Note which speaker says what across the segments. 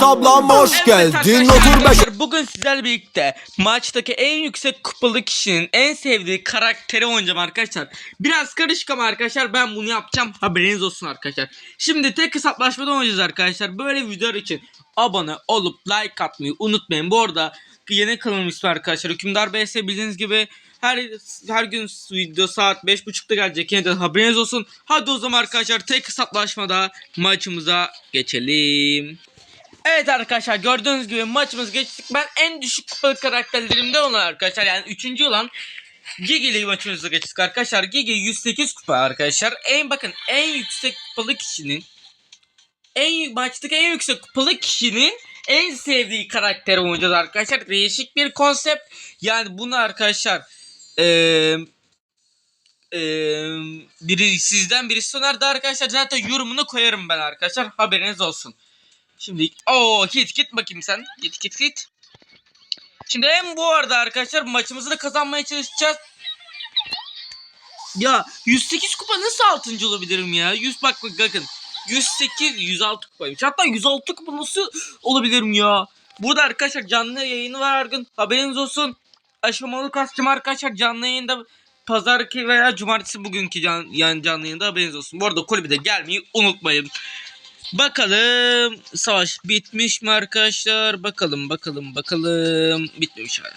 Speaker 1: Demet ablam hoş geldin otur beş
Speaker 2: bugün sizlerle birlikte maçtaki en yüksek kupalı kişinin en sevdiği karakteri oynayacağım arkadaşlar. Biraz karışık ama arkadaşlar ben bunu yapacağım haberiniz olsun arkadaşlar. Şimdi tek hesaplaşmada oynayacağız arkadaşlar. Böyle videolar için abone olup like atmayı unutmayın. Bu arada yeni kanalım ismi arkadaşlar. Hükümdar BS bildiğiniz gibi her her gün video saat 5.30'da gelecek. Yeniden haberiniz olsun. Hadi o zaman arkadaşlar tek hesaplaşmada maçımıza geçelim. Evet arkadaşlar gördüğünüz gibi maçımız geçtik. Ben en düşük kupalı karakterlerimde olan arkadaşlar yani 3. olan Gigi ile maçımızı geçtik arkadaşlar. Gigi 108 kupa arkadaşlar. En bakın en yüksek kupalı kişinin en maçtaki en yüksek kupalı kişinin en sevdiği karakteri oynayacağız arkadaşlar. Değişik bir konsept. Yani bunu arkadaşlar eee eee biri sizden birisi sonar da arkadaşlar zaten yorumunu koyarım ben arkadaşlar. Haberiniz olsun. Şimdi o git git bakayım sen. Git git git. Şimdi hem bu arada arkadaşlar maçımızı da kazanmaya çalışacağız. Ya 108 kupa nasıl 6. olabilirim ya? 100 bak bak bakın. 108 106 kupaymış. Hatta 106 kupa nasıl olabilirim ya? Burada arkadaşlar canlı yayını var her gün. Haberiniz olsun. Aşamalı kasacağım arkadaşlar canlı yayında pazarki veya cumartesi bugünkü can, yani canlı yayında haberiniz olsun. Bu arada kulübe de gelmeyi unutmayın. Bakalım savaş bitmiş mi arkadaşlar? Bakalım bakalım bakalım. Bitmemiş hala.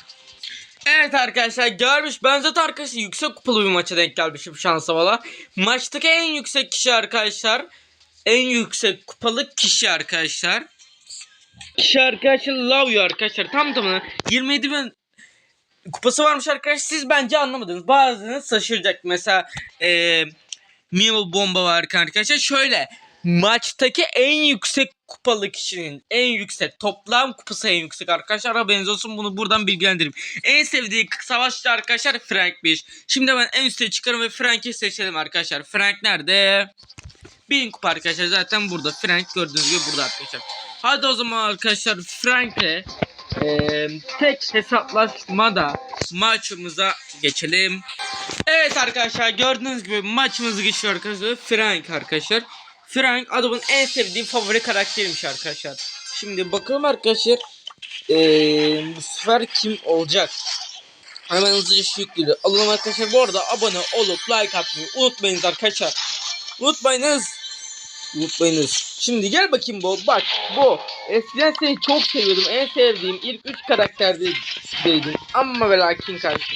Speaker 2: Evet arkadaşlar görmüş. Ben zaten arkadaşlar yüksek kupalı bir maça denk gelmişim şansa valla. Maçtaki en yüksek kişi arkadaşlar. En yüksek kupalı kişi arkadaşlar. Kişi arkadaşlar you arkadaşlar. Tam tamına 27 bin kupası varmış arkadaşlar. Siz bence anlamadınız. Bazınız şaşıracak. Mesela eee Milo bomba var arkadaşlar. Şöyle maçtaki en yüksek kupalı kişinin en yüksek toplam kupası en yüksek arkadaşlar haberiniz olsun bunu buradan bilgilendireyim. En sevdiği savaşçı arkadaşlar Frank 1. Şimdi ben en üste çıkarım ve Frank'i seçelim arkadaşlar. Frank nerede? Bin kupa arkadaşlar zaten burada. Frank gördüğünüz gibi burada arkadaşlar. Hadi o zaman arkadaşlar Frank'le eee, tek hesaplaşmada maçımıza geçelim. Evet arkadaşlar gördüğünüz gibi maçımızı geçiyor arkadaşlar. Frank arkadaşlar. Frank adamın en sevdiğim favori karakteriymiş arkadaşlar. Şimdi bakalım arkadaşlar. Eee bu sefer kim olacak? Hemen hızlıca şu yükledi. Alalım arkadaşlar. Bu arada abone olup like atmayı unutmayınız arkadaşlar. Unutmayınız. Unutmayınız. Şimdi gel bakayım bu. Bak bu. Eskiden seni çok seviyordum. En sevdiğim ilk 3 karakterdeydin. Ama ve lakin karşı.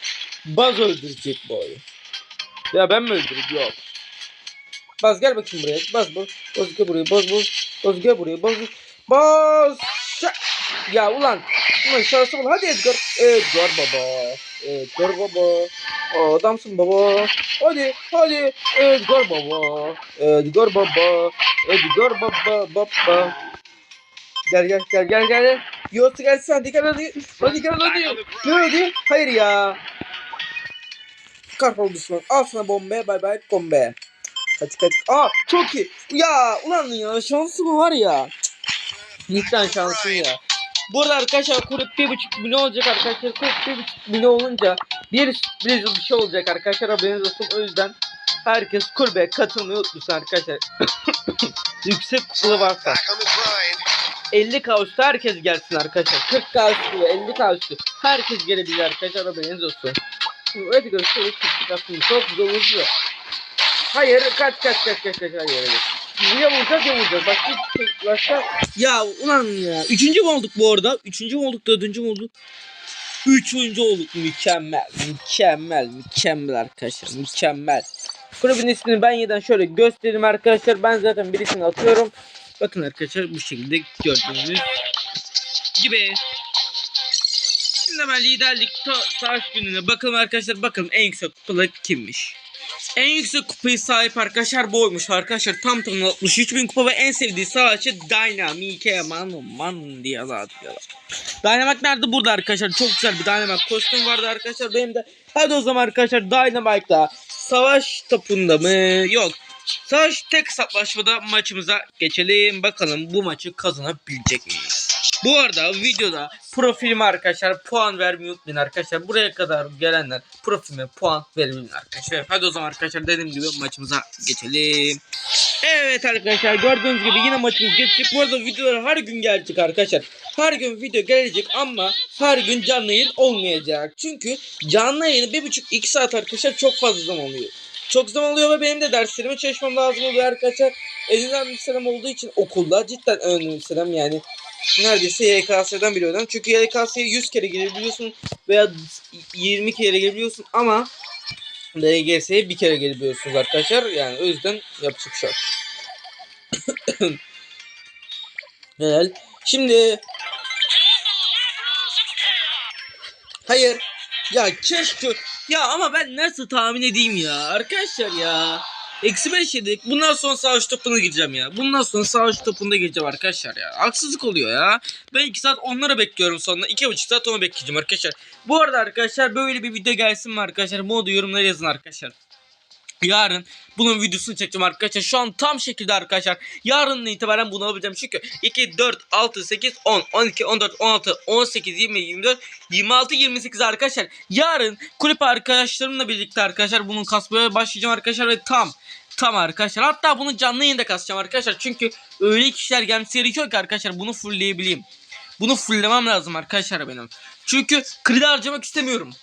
Speaker 2: Baz öldürecek boyu. Ya ben mi öldüreyim? Yok. Baz gel bakayım buraya. Baz baz. Baz gel buraya. Baz baz. Baz gel buraya. Baz. Baz. Ya ulan. Ulan şansı bul. Hadi Edgar. Edgar baba. Edgar baba. Adamsın baba. Hadi. Hadi. Edgar baba. Edgar baba. Edgar baba. Baba. Gel gel gel gel gel. Yoksa gelsin hadi gel hadi. Hadi gel hadi. Gel hadi. Hayır ya. Düşman. Al sana bombe. Bay bay kombe. Kaç kaç. Aa çok iyi. Ya ulan ya şansı mı var ya. Lütfen şansın ya. Burada arkadaşlar kurup bir buçuk milyon olacak arkadaşlar. Kurup bir buçuk milyon olunca bir sürpriz bir şey olacak arkadaşlar haberiniz olsun. O yüzden herkes kulübe katılmayı unutmasın arkadaşlar. Yüksek kutlu varsa.
Speaker 3: Back on the grind.
Speaker 2: 50k üstü herkes gelsin arkadaşlar. 40k üstü, 50k üstü. Herkes gelebilir arkadaşlar haberiniz olsun. Hadi göstereyim. Aslında çok güzel oluyor. Hayır kaç kaç kaç kaç kaç hayır hayır. Ya vuracağız ya vuracağız. Bak hiç başka. Ya ulan ya. Üçüncü mü olduk bu arada? Üçüncü mü olduk dördüncü mü olduk? Üçüncü olduk. Mükemmel. Mükemmel. Mükemmel arkadaşlar. Mükemmel. Kulübün ismini ben yeniden şöyle göstereyim arkadaşlar. Ben zaten birisini atıyorum. Bakın arkadaşlar bu şekilde gördüğünüz gibi. Şimdi ben liderlik savaş gününe bakalım arkadaşlar bakalım en yüksek kupalı kimmiş. En yüksek kupayı sahip arkadaşlar boymuş arkadaşlar. Tam tamına 63 bin kupa ve en sevdiği savaşçı Dynamite Man Man diye adıyorlar. Dynamite nerede? Burada arkadaşlar. Çok güzel bir Dynamite kostüm vardı arkadaşlar. Benim de hadi o zaman arkadaşlar Dynamite'da savaş topunda mı? Yok. Savaş tek hesaplaşmada maçımıza geçelim. Bakalım bu maçı kazanabilecek miyiz? Bu arada videoda profilime arkadaşlar puan vermeyi unutmayın arkadaşlar. Buraya kadar gelenler profilime puan verin arkadaşlar. Hadi o zaman arkadaşlar dediğim gibi maçımıza geçelim. Evet arkadaşlar gördüğünüz gibi yine maçımız geçecek. Bu arada videolar her gün gelecek arkadaşlar. Her gün video gelecek ama her gün canlı yayın olmayacak. Çünkü canlı yayını bir buçuk iki saat arkadaşlar çok fazla zaman oluyor. Çok zaman oluyor ve benim de derslerime çalışmam lazım oluyor arkadaşlar. Elinden bir selam olduğu için okulda cidden önemli bir selam yani. Neredeyse YKS'den önemli. Çünkü YKS'ye 100 kere gelebiliyorsun veya 20 kere gelebiliyorsun ama LGS'ye bir kere gelebiliyorsunuz arkadaşlar. Yani o yüzden yapacak bir şey. Helal. Şimdi Hayır. Ya keşke ya ama ben nasıl tahmin edeyim ya arkadaşlar ya. Eksi 5 yedik. Bundan sonra savaş topuna gireceğim ya. Bundan sonra savaş topunda gireceğim arkadaşlar ya. Haksızlık oluyor ya. Ben 2 saat onlara bekliyorum sonra. 2,5 saat onu bekleyeceğim arkadaşlar. Bu arada arkadaşlar böyle bir video gelsin mi arkadaşlar? Bunu da yorumlara yazın arkadaşlar. Yarın bunun videosunu çekeceğim arkadaşlar. Şu an tam şekilde arkadaşlar. Yarından itibaren bunu alacağım. Çünkü 2, 4, 6, 8, 10, 12, 14, 16, 18, 20, 24, 26, 28 arkadaşlar. Yarın kulüp arkadaşlarımla birlikte arkadaşlar bunun kasmaya başlayacağım arkadaşlar. Ve tam tam arkadaşlar. Hatta bunu canlı yayında kasacağım arkadaşlar. Çünkü öyle kişiler gelmesi gerekiyor ki arkadaşlar bunu fullleyebileyim. Bunu fulllemem lazım arkadaşlar benim. Çünkü kredi harcamak istemiyorum.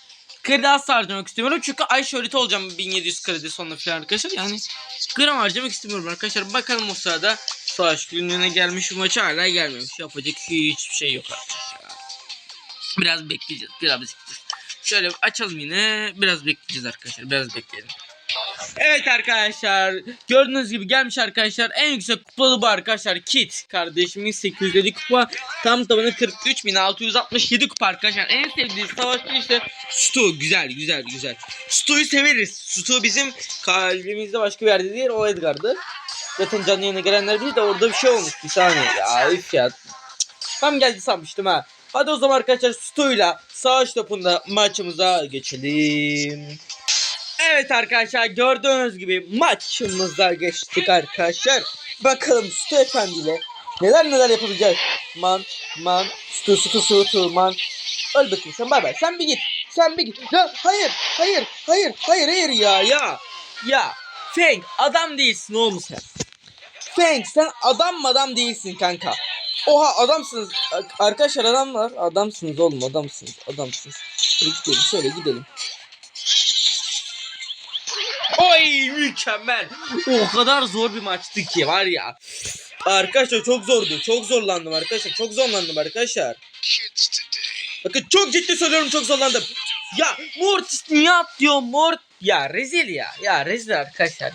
Speaker 2: Kredi asla harcamak istemiyorum. Çünkü ay şöhreti olacağım 1700 kredi sonunda falan arkadaşlar. Yani gram harcamak istemiyorum arkadaşlar. Bakalım o sırada savaş günlüğüne gelmiş bu maçı hala gelmemiş. Yapacak hiçbir şey yok arkadaşlar. Biraz bekleyeceğiz. Biraz bekleyeceğiz. Şöyle açalım yine. Biraz bekleyeceğiz arkadaşlar. Biraz bekleyelim. Evet arkadaşlar gördüğünüz gibi gelmiş arkadaşlar en yüksek kupalı bu arkadaşlar. Kit kardeşimin 850 kupa tam tabanı 43.667 kupa arkadaşlar. En sevdiği savaşçı işte Stu. Güzel güzel güzel. Stu'yu severiz. Stu bizim kalbimizde başka bir yerde değil o Edgar'dı. Zaten canlı yayına gelenler bilir de orada bir şey olmuş bir saniye. Ya üf ya. Tam geldi sanmıştım ha. Hadi o zaman arkadaşlar Stu'yla savaş topunda maçımıza geçelim Evet arkadaşlar gördüğünüz gibi maçımıza geçtik arkadaşlar. Bakalım Stu Efendi ile neler neler yapabileceğiz. Man man Stu Stu Stu Stu man. Öl bakayım sen bay bay. Sen bir git. Sen bir git. Ya hayır hayır hayır hayır hayır ya ya. Ya Feng adam değilsin oğlum sen. Feng sen adam adam değilsin kanka. Oha adamsınız. Ar- Arkadaşlar adamlar. Adamsınız oğlum adamsınız. Adamsınız. Şöyle gidelim şöyle gidelim. Oy mükemmel. O kadar zor bir maçtı ki var ya. Arkadaşlar çok zordu. Çok zorlandım arkadaşlar. Çok zorlandım arkadaşlar. Bakın çok ciddi söylüyorum çok zorlandım. Ya Mortis niye atlıyor Mort? Ya rezil ya. Ya rezil arkadaşlar.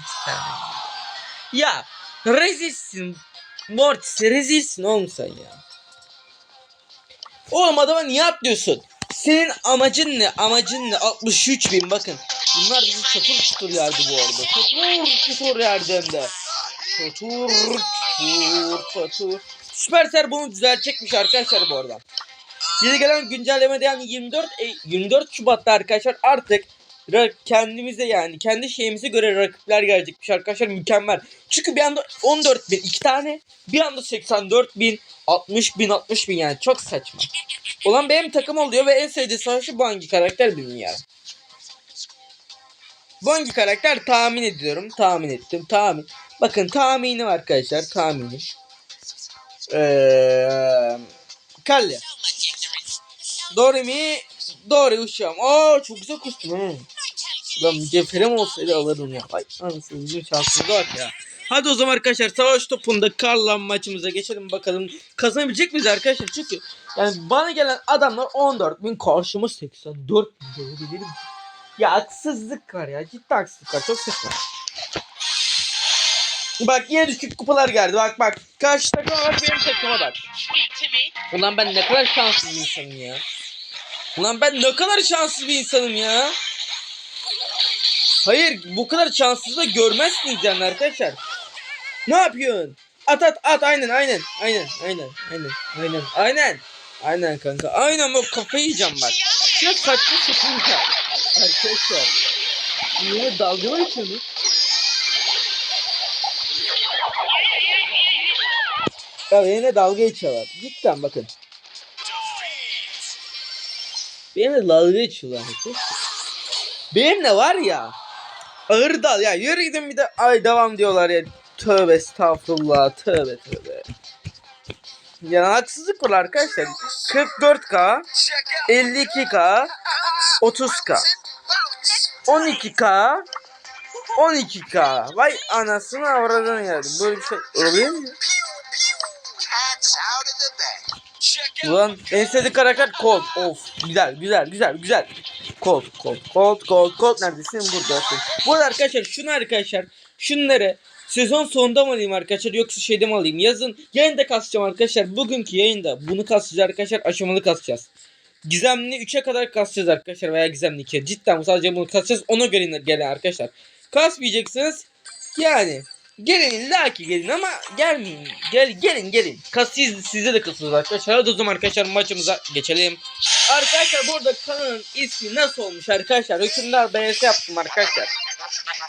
Speaker 2: Ya rezilsin. Mortis rezilsin oğlum sen ya. Oğlum adama niye atlıyorsun? Senin amacın ne? Amacın ne? 63 bin bakın. Bunlar bizi çatır çutur yerdi bu arada. Çatır çutur yerdi hem de. Çatır çutur çatır. Süpersel bunu düzeltecekmiş arkadaşlar bu arada. Yeni gelen güncellemede yani 24 e, 24 Şubat'ta arkadaşlar artık kendimize yani kendi şeyimize göre rakipler gelecekmiş arkadaşlar mükemmel. Çünkü bir anda 14 bin iki tane bir anda 84 bin 60 bin 60 bin yani çok saçma. Olan benim takım oluyor ve en sevdiği savaşçı bu hangi karakter bilmiyorum. Bu hangi karakter tahmin ediyorum. Tahmin ettim. Tahmin. Bakın tahminim arkadaşlar. Tahminim. Eee Kalle. Doğru mi? Doğru uşağım. Aa çok güzel kostüm. Lan mücevherim olsaydı alırım ya. Ay anasını bizim şansımız var ya. Hadi o zaman arkadaşlar savaş topunda Karlan maçımıza geçelim bakalım kazanabilecek miyiz arkadaşlar çünkü yani bana gelen adamlar 14 bin karşıma 84 bin görebilirim. Ya haksızlık var ya ciddi haksızlık var çok saçma. Bak yine düşük kupalar geldi bak bak karşı takıma bak benim takıma bak. Ulan ben ne kadar şanssız bir insanım ya. Ulan ben ne kadar şanssız bir insanım ya. Hayır bu kadar şanssızlığı görmezsiniz yani arkadaşlar. Ne yapıyorsun? At at at aynen aynen aynen aynen aynen aynen aynen aynen kanka aynen bak kafayı yiyeceğim bak. Ya saçma sapan ya. Arkadaşlar. Yine dalga mı geçiyorsunuz? Ya yine dalga geçiyorlar. Cidden bakın. Benimle dalga geçiyorlar. Benimle var ya. Ağır dal ya yürü gidin bir de ay devam diyorlar ya. Tövbe estağfurullah tövbe tövbe. Ya haksızlık var arkadaşlar. 44k, 52k, 30k, 12k, 12k. Vay anasını avradını yani. Böyle bir şey
Speaker 3: the bag.
Speaker 2: Ulan en sevdiğim karakter Colt. Of güzel güzel güzel güzel. Colt Colt Colt Colt Colt neredesin buradasın. Bu arada arkadaşlar şunu arkadaşlar şunları sezon sonunda mı alayım arkadaşlar yoksa şeyde mi alayım yazın yayında kasacağım arkadaşlar bugünkü yayında bunu kasacağız arkadaşlar aşamalı kasacağız. Gizemli 3'e kadar kasacağız arkadaşlar veya gizemli 2'ye cidden sadece bunu kasacağız ona göre gelin arkadaşlar. Kasmayacaksınız yani Gelin illa ki gelin ama gelmeyin. Gel gelin gelin. Siz, size de kasılır arkadaşlar. Hadi o zaman arkadaşlar maçımıza geçelim. Arkadaşlar burada kanalın ismi nasıl olmuş arkadaşlar? Hükümdar BS yaptım arkadaşlar.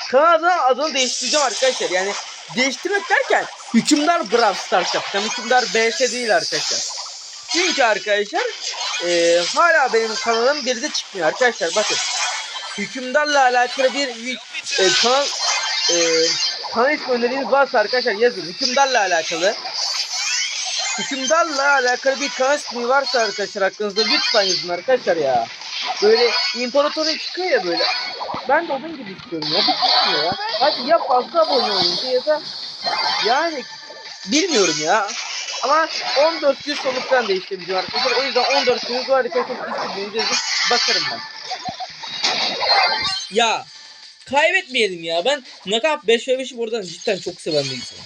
Speaker 2: Kanalın adını değiştireceğim arkadaşlar. Yani değiştirmek derken Hükümdar Brawl Stars yapacağım. Hükümdar BS değil arkadaşlar. Çünkü arkadaşlar eee, hala benim kanalım geride çıkmıyor arkadaşlar. Bakın. Hükümdarla alakalı bir e, kanal e, ismi öneriniz varsa arkadaşlar yazın. Hükümdarla alakalı. Hükümdarla alakalı bir kanal varsa arkadaşlar aklınızda lütfen yazın arkadaşlar ya. Böyle imparatorun çıkıyor ya böyle. Ben de onun gibi istiyorum ya. Bir çıkmıyor ya. Hadi ya fazla abone olunca ya da yani bilmiyorum ya. Ama 14 gün sonuçtan değiştireceğim arkadaşlar. O yüzden 14 günümüz var arkadaşlar. İstediğiniz. Bakarım ben. Ya kaybetmeyelim ya. Ben Knockout 5 ve 5'i buradan cidden çok seven bir insanım.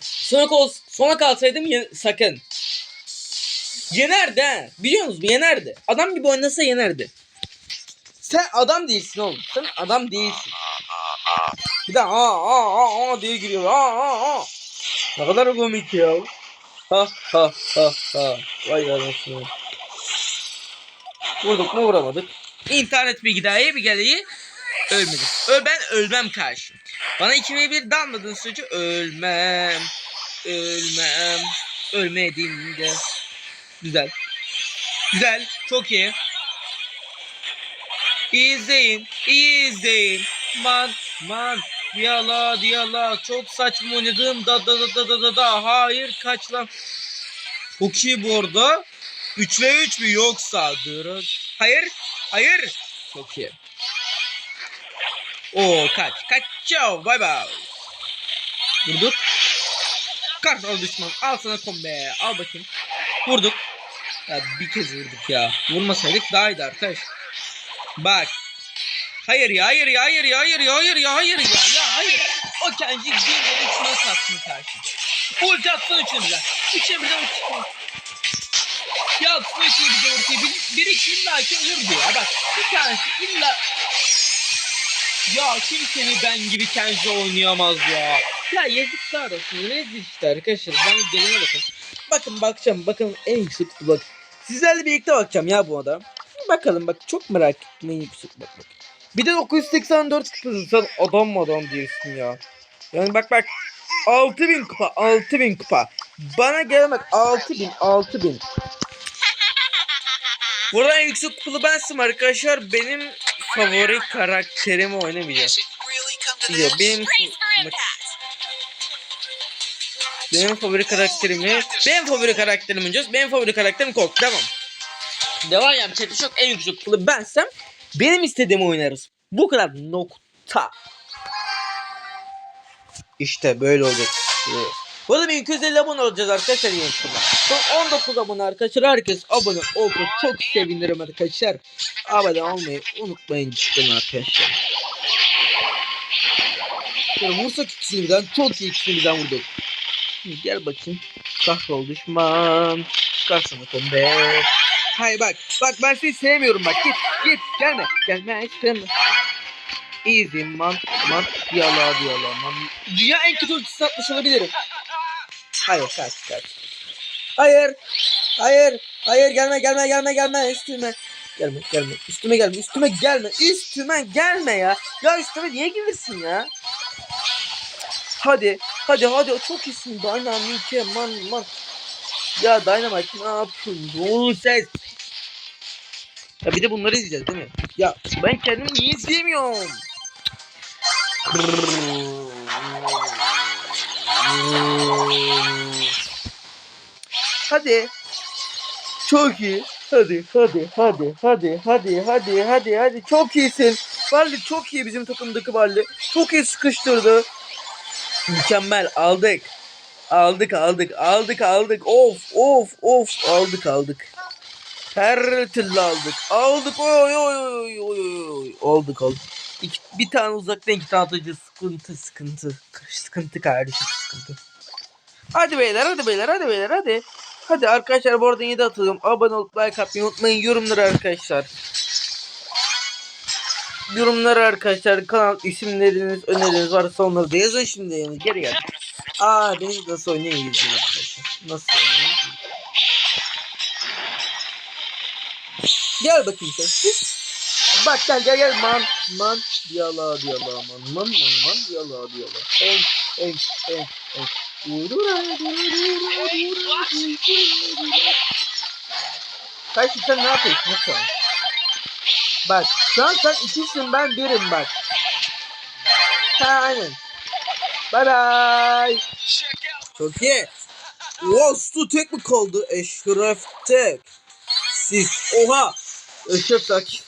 Speaker 2: Sona, kal sona kalsaydım ye- sakın. Yenerdi ha. Biliyor musunuz? Yenerdi. Adam gibi oynasa yenerdi. Sen adam değilsin oğlum. Sen adam değilsin. Bir de aa aa aa diye giriyor. Aa aa aa. Ne kadar komik ya. Ha ha ha ha. Vay anasını. Vurduk mu vuramadık. İnternet bir gidaya bir geleyi ölmedim. Öl ben ölmem karşı. Bana 2 ve 1 dalmadığın sürece ölmem. Ölmem. Ölmediğimde. Güzel. Güzel. Çok iyi. İyi izleyin. Man man. Diyala diyala. Çok saçma oynadım. Da da da da da da da. Hayır kaç lan. Çok iyi bu arada. 3 ve 3 mü yoksa? Hayır. Hayır. Çok iyi. Oo kaç. Kaç. Ciao. Bay bay. Vurduk. Kartal düşman. Al sana kombe. Al bakayım. Vurduk. Ya bir kez vurduk ya. Vurmasaydık daha iyiydi arkadaş. Bak. Hayır ya hayır ya hayır ya hayır ya hayır ya hayır ya ya hayır. O kendi bir üç nasıl attın karşı. Ulti atsana üçüne birden. Üçüne birden ulti. Ya atsana üçüne birden ulti. Bir, bir iki illa ki ölürdü ya bak. Bir tanesi illa. Ya kimsenin ben gibi kendisi oynayamaz ya. Ya yazıklar olsun. Rezil işte arkadaşlar. Bana gelene bakın. Bakın bakacağım. Bakın en yüksek kutu bak. Sizlerle birlikte bakacağım ya bu adam. Bakalım bak çok merak ettim en yüksek bak bak. Bir de 984 kupası sen adam mı adam diyorsun ya. Yani bak bak 6000 kupa 6000 kupa. Bana gel bak 6000 6000. Burada en yüksek kupalı bensim arkadaşlar. Benim favori karakterimi oynamayacağım.
Speaker 3: This?
Speaker 2: benim benim favori karakterimi benim favori karakterim oynayacağız. Benim favori karakterim Colt. Devam. Devam bir şey yok. En yüksek kupalı bensem benim istediğimi oynarız. Bu kadar nokta. İşte böyle olacak. Bu arada 1250 abone olacağız arkadaşlar YouTube'da. Son 19 abone arkadaşlar. Herkes abone olsa çok sevinirim arkadaşlar. Abone olmayı unutmayın cidden arkadaşlar. Şöyle vursak ikisini birden. Çok iyi ikisini birden vurduk. Gel bakayım. Kahrol düşman. Çıkarsana kombe. Hayır bak. Bak ben seni sevmiyorum bak. Git git gelme. Gelme istemiyorum. Easy man man yala yala man. Dünya en kötü ultisi atmış olabilirim. Hayır kaç kaç. Hayır. Hayır. Hayır gelme gelme gelme gelme üstüme. Gelme gelme üstüme gelme üstüme gelme üstüme gelme ya. Ya üstüme niye gelirsin ya? Hadi hadi hadi çok iyisin Dynamite man man. Ya Dynamite ne yapıyorsun? Bu ses. Ya bir de bunları izleyeceğiz değil mi? Ya ben kendimi niye izleyemiyorum? Hadi. Çok iyi. Hadi hadi hadi hadi hadi hadi hadi hadi çok iyisin. Barley çok iyi bizim takımdaki Barley. Çok iyi sıkıştırdı. Mükemmel aldık. Aldık aldık aldık aldık. Of of of aldık aldık. Her türlü aldık. Aldık oy oy oy oy oy. Aldık aldık. İki, bir tane uzaktan iki tane atıcı sıkıntı sıkıntı. Sıkıntı kardeşim sıkıntı. Hadi beyler hadi beyler hadi beyler hadi. Hadi arkadaşlar bu arada yeni de atalım. Abone olup like atmayı unutmayın. Yorumları arkadaşlar. Yorumları arkadaşlar kanal isimleriniz öneriniz varsa onları da yazın şimdi yani geri gel. Aa benim nasıl İngilizce arkadaşlar. Nasıl oynuyor? Gel bakayım sen. Bak gel gel gel man man diyala diyala man man man man diyala diyala. Henk henk henk henk. Kardeşim sen ne yapıyorsun şu an? Bak şu an sen ikisin ben birim bak. Ha aynen. Bye bye. Çok iyi. Wow, tek mi kaldı? Eşref tek. Siz. Oha. Eşref sakin.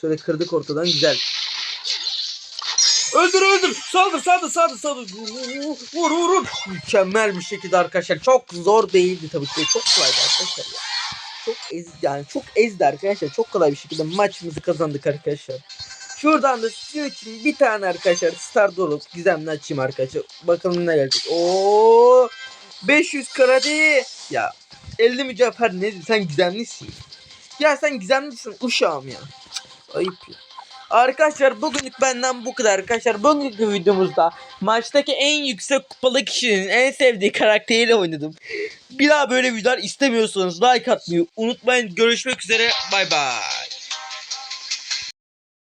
Speaker 2: Şöyle kırdık ortadan güzel. Öldür öldür. Saldır saldır saldır saldır. Vur vur vur. Mükemmel bir şekilde arkadaşlar. Çok zor değildi tabii ki. Çok kolaydı arkadaşlar ya. Çok ez yani çok ezdi arkadaşlar. Çok kolay bir şekilde maçımızı kazandık arkadaşlar. Şuradan da sizin için bir tane arkadaşlar Star Dolu gizemli açayım arkadaşlar. Bakalım ne gelecek. Oo 500 kredi. Ya 50 mücevher ne sen gizemlisin. Ya sen gizemlisin uşağım ya. Ayıp ya. Arkadaşlar bugünlük benden bu kadar arkadaşlar. Bugünkü videomuzda maçtaki en yüksek kupalı kişinin en sevdiği karakteriyle oynadım. Bir daha böyle videolar istemiyorsanız like atmayı unutmayın. Görüşmek üzere. Bay bay.